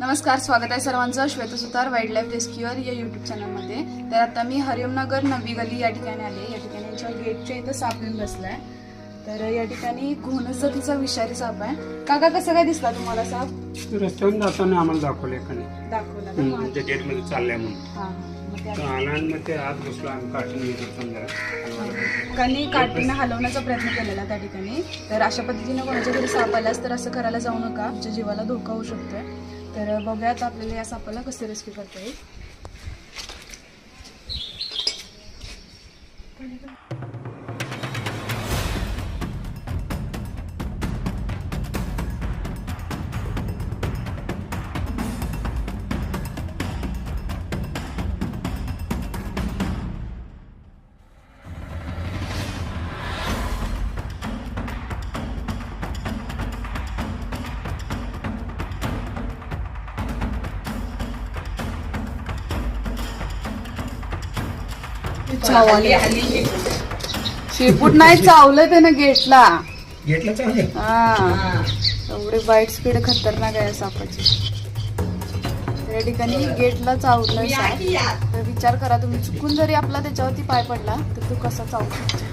नमस्कार स्वागत आहे सर्वांचं. श्वेतसुतार वाईल्ड लाईफ रेस्क्युअर या युट्यूब चॅनलमध्ये तर आता मी हरिओमनगर नवी गली या ठिकाणी आले. या ठिकाणी यांच्या गेटच्या इथं साप येऊन बसलाय. तर या ठिकाणी घोणस जातीचा विषारी साप आहे. काका कसं काय दिसला तुम्हाला साप? रस्त्यावरून जाताना आम्हाला दाखवलं एकाने. दाखवला. त्या गेटमध्ये चाललंय म्हणून. हा, हा. मग तर आला आणि ते आत बसलो काठीनं हलवण्याचा प्रयत्न केलेला त्या ठिकाणी. तर अशा पद्धतीनं कोणाच्या घरी साप आल्यास तर असं करायला जाऊ नका. तुमच्या जीवाला धोका होऊ शकतोय. तर बघूयात आपल्याला या सापाला कसं रेस्क्यू करता येईल. शेपूट नाही चावलं त्यानं गेटला. गेटला हा. एवढे वाईट स्पीड खतरनाक आहे सापाची. तर या ठिकाणी गेटला चावलं तर विचार करा तुम्ही चुकून जरी आपला त्याच्यावरती पाय पडला तर तो कसा चावू शकतो